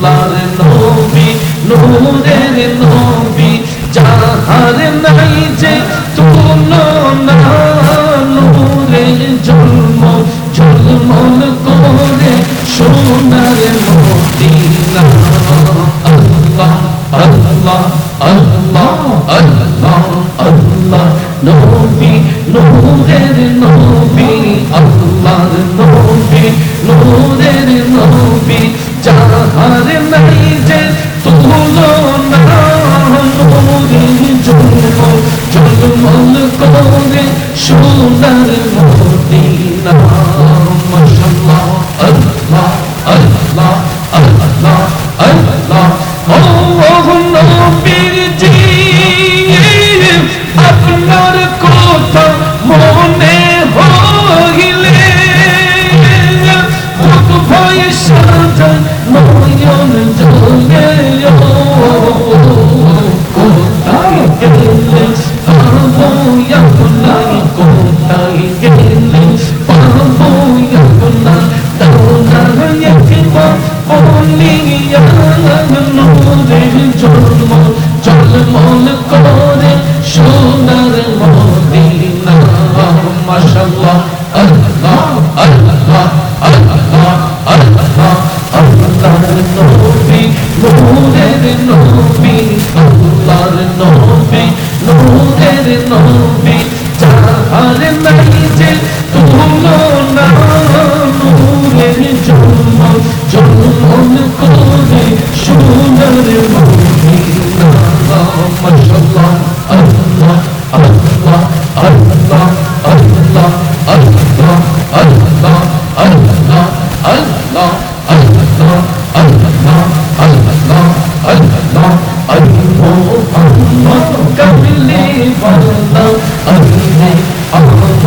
আল্লাহর নবী, নূরের নবী, যাহার নাই যে তুলনা নূরের জন্ম ঝলমল করে সোনার মদিনা। আল্লাহ আল্লাহ আল্লাহ আল্লাহ আল্লাহ, নবী, নূরের নবী, আল্লাহর নবী, নূরের নবী যাহার নাই যে তুলনা নূরের জন্ম ঝলমল করে সোনার মদিনা। মাশাআল্লাহ আল্লাহ আল্লাহ আল্লাহ আল্লাহ। no me, no me, no me, no me, no me, আর নাই যে তুলো না নূরের জন্ম জন্ম করে সোনার মহিনা মাশাআল্লাহ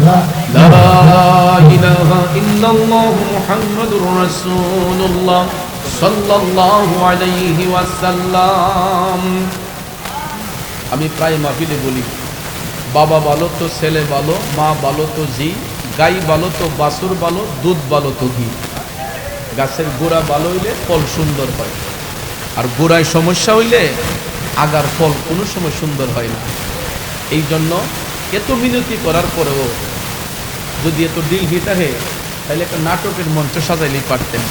لا إله إلا الله محمد رسول الله صلى الله عليه وسلم আমি প্রায় মাহফিলে বলি বাবা ভালো তো ছেলে ভালো মা ভালো তো জি গাই ভালো তো বাছুর ভালো দুধ ভালো তো ঘি গাছের গোড়া ভালো হইলে ফল সুন্দর হয় আর গোড়ায় সমস্যা হইলে আগার ফল কোনো সময় সুন্দর হয় না এই জন্য এত মিনতি করার পরেও যদি এত ডিল হিটাহে তাহলে একটা নাটকের মঞ্চ সাজাইলেই পারতেন।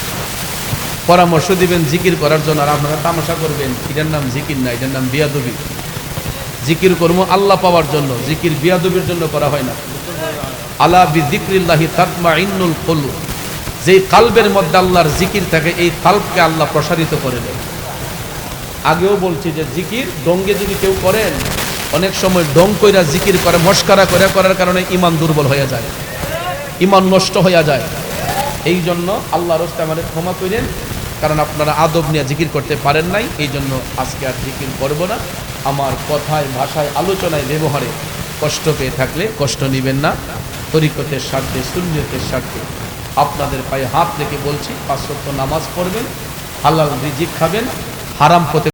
পরামর্শ দিবেন জিকির করার জন্য, আর আপনারা তামাশা করবেন, এটার নাম জিকির না, এটার নাম বিয়াদবি। জিকির কর্ম আল্লাহ পাওয়ার জন্য, জিকির বিয়াদবির জন্য করা হয় না। আলা বি জিক্রিল্লাহি তাতমা ইন্নুল কলু। যেই কালবের মধ্যে আল্লাহর জিকির থাকে, এই কালবকে আল্লাহ প্রসারিত করে দেয়। আগেও বলছি যে জিকির ডঙ্গে যদি কেউ করেন অনেক সময় ডং কইরা জিকির করে, মস্কারা করে করার কারণে ইমান দুর্বল হয়ে যায়। ইমান নষ্ট হয়ে যায়। এই জন্য আল্লাহ রস্তে আমাদের ক্ষমা করেন কারণ আপনারা আদব নিয়ে জিকির করতে পারেন নাই এই জন্য আজকে আর জিকির করব না। আমার কথায়, ভাষায়, আলোচনায়, ব্যবহারে কষ্ট পেয়ে থাকলে কষ্ট নেবেন না। তরিকতের স্বার্থে শূন্যতের স্বার্থে আপনাদের পায়ে হাত রেখে বলছি, পাঁচ সপ্তাহ নামাজ পড়বেন, হালাল রিজিক খাবেন, হারাম পথে